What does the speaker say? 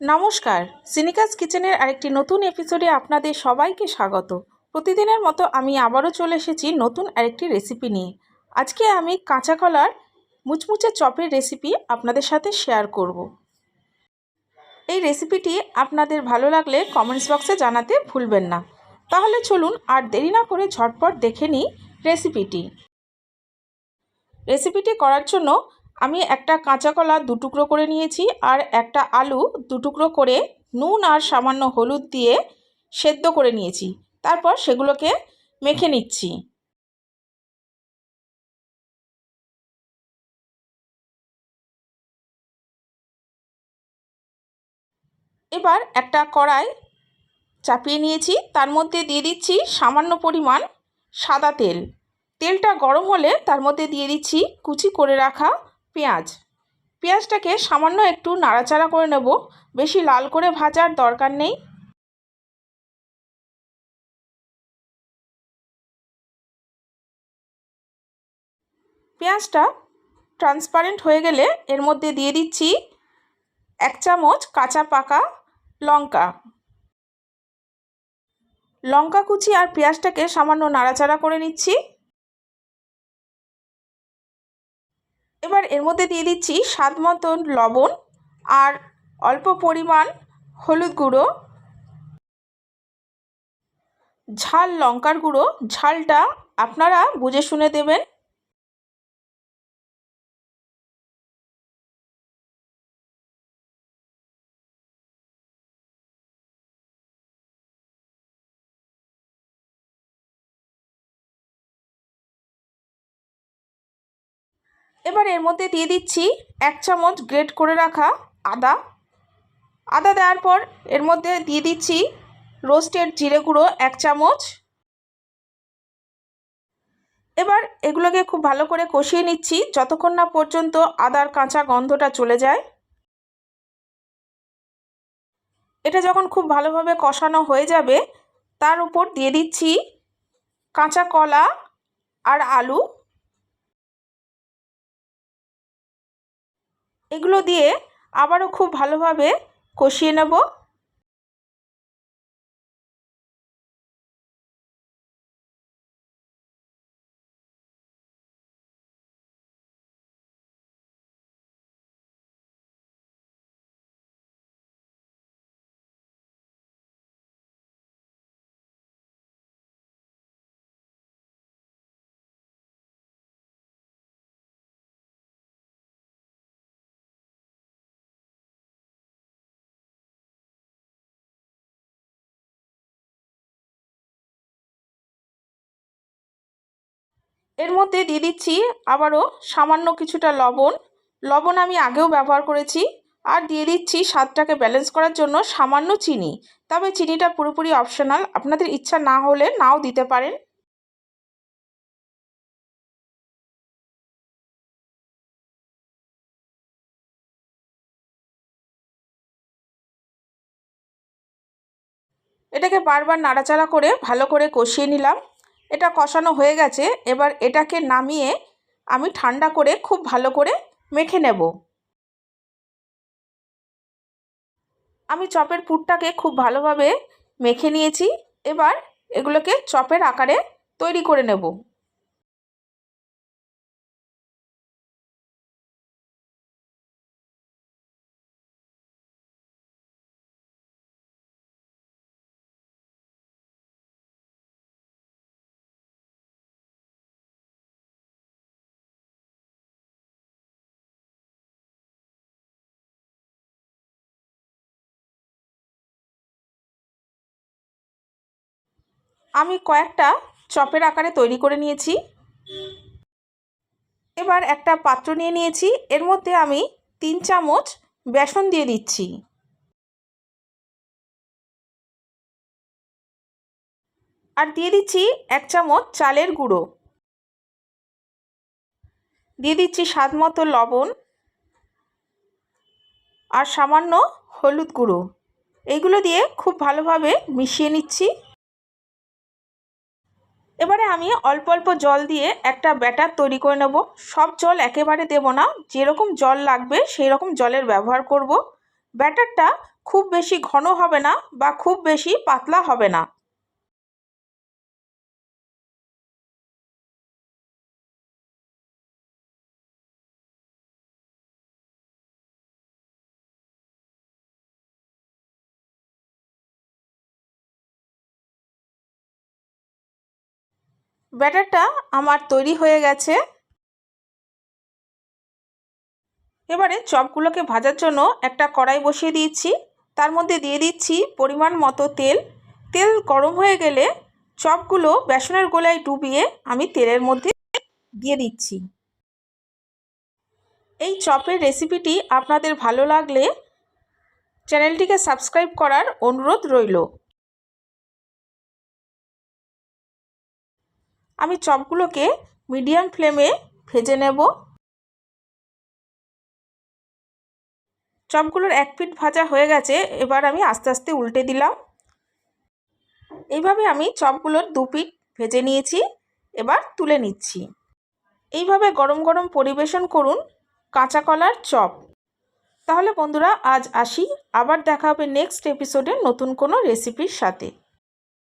নমস্কার। সিনিকাস কিচেনের আরেকটি নতুন এপিসোডে আপনাদের সবাইকে স্বাগত। প্রতিদিনের মতো আমি আবারও চলে এসেছি নতুন আরেকটি রেসিপি নিয়ে। আজকে আমি কাঁচা কলার মুচমুচে চপের রেসিপি আপনাদের সাথে শেয়ার করব। এই রেসিপিটি আপনাদের ভালো লাগলে কমেন্টস বক্সে জানাতে ভুলবেন না। তাহলে চলুন আর দেরি না করে ঝটপট দেখে নিই রেসিপিটি। রেসিপিটি করার জন্য আমি একটা কাঁচা কলা দু টুকরো করে নিয়েছি আর একটা আলু দু টুকরো করে নুন আর সামান্য হলুদ দিয়ে সেদ্ধ করে নিয়েছি। তারপর সেগুলোকে মেখে নিচ্ছি। এবার একটা কড়াই চাপিয়ে নিয়েছি। তার মধ্যে দিয়ে দিচ্ছি সামান্য পরিমাণ সাদা তেল। তেলটা গরম হলে তার মধ্যে দিয়ে দিচ্ছি কুচি করে রাখা পেঁয়াজ। পেঁয়াজটাকে সামান্য একটু নাড়াচাড়া করে নেব। বেশি লাল করে ভাজার দরকার নেই। পেঁয়াজটা ট্রান্সপারেন্ট হয়ে গেলে এর মধ্যে দিয়ে দিচ্ছি এক চামচ কাঁচা পাকা লঙ্কা। লঙ্কা কুচি আর পেঁয়াজটাকে সামান্য নাড়াচাড়া করে নিচ্ছি। এবার এর মধ্যে দিয়ে দিচ্ছি স্বাদ মতন লবণ আর অল্প পরিমাণ হলুদ গুঁড়ো, ঝাল লঙ্কার গুঁড়ো। ঝালটা আপনারা বুঝে শুনে দেবেন। এবার এর মধ্যে দিয়ে দিচ্ছি এক চামচ গ্রেট করে রাখা আদা। আদা দেওয়ার পর এর মধ্যে দিয়ে দিচ্ছি রোস্টেড জিরে গুঁড়ো এক চামচ। এবার এগুলোকে খুব ভালো করে কষিয়ে নিচ্ছি যতক্ষণ না পর্যন্ত আদার কাঁচা গন্ধটা চলে যায়। এটা যখন খুব ভালোভাবে কষানো হয়ে যাবে, তার উপর দিয়ে দিচ্ছি কাঁচা কলা আর আলু। এগুলো দিয়ে আবারও খুব ভালোভাবে কষিয়ে নেব। এর মধ্যে দিয়ে দিচ্ছি আবারও সামান্য কিছুটা লবণ। লবণ আমি আগেও ব্যবহার করেছি আর দিয়ে দিচ্ছি স্বাদটাকে ব্যালেন্স করার জন্য সামান্য চিনি। তবে চিনিটা পুরোপুরি অপশনাল আপনাদের ইচ্ছা না হলে নাও দিতে পারেন। এটাকে বারবার নাড়াচাড়া করে ভালো করে কষিয়ে নিলাম। এটা কষানো হয়ে গেছে, এবার এটাকে নামিয়ে আমি ঠান্ডা করে খুব ভালো করে মেখে নেব। আমি চপের পুরটাকে খুব ভালোভাবে মেখে নিয়েছি, এবার এগুলোকে চপের আকারে তৈরি করে নেব। আমি কয়েকটা চপের আকারে তৈরি করে নিয়েছি। এবার একটা পাত্র নিয়ে নিয়েছি। এর মধ্যে আমি তিন চামচ বেসন দিয়ে দিচ্ছি। আর দিয়ে দিচ্ছি এক চামচ চালের গুঁড়ো। দিয়ে দিচ্ছি স্বাদ মতো লবণ আর সামান্য হলুদ গুঁড়ো। এইগুলো দিয়ে খুব ভালোভাবে মিশিয়ে নিচ্ছি। এবারে আমি অল্প অল্প জল দিয়ে একটা ব্যাটার তৈরি করে নেব। সব জল একেবারে দেব না। যেরকম জল লাগবে সেই রকম জলের ব্যবহার করব। ব্যাটারটা খুব বেশি ঘন হবে না বা খুব বেশি পাতলা হবে না। ব্যাটারটা আমার তৈরি হয়ে গেছে। এবারে চপগুলোকে ভাজার জন্য একটা কড়াই বসিয়ে দিয়েছি। তার মধ্যে দিয়ে দিচ্ছি পরিমাণ মতো তেল। তেল গরম হয়ে গেলে চপগুলো বেসনের গোলায় ডুবিয়ে আমি তেলের মধ্যে দিয়ে দিচ্ছি। এই চপের রেসিপিটি আপনাদের ভালো লাগলে চ্যানেলটিকে সাবস্ক্রাইব করার অনুরোধ রইল। আমি চপগুলোকে মিডিয়াম ফ্লেমে ভেজে নেব। চপগুলোর এক পিঠ ভাজা হয়ে গেছে, এবার আমি আস্তে আস্তে উল্টে দিলাম। এইভাবে আমি চপগুলোর দু পিঠ ভেজে নিয়েছি, এবার তুলে নিচ্ছি। এইভাবে গরম গরম পরিবেশন করুন কাঁচা কলার চপ। তাহলে বন্ধুরা, আজ আসি। আবার দেখা হবে নেক্সট এপিসোডে নতুন কোনো রেসিপির সাথে।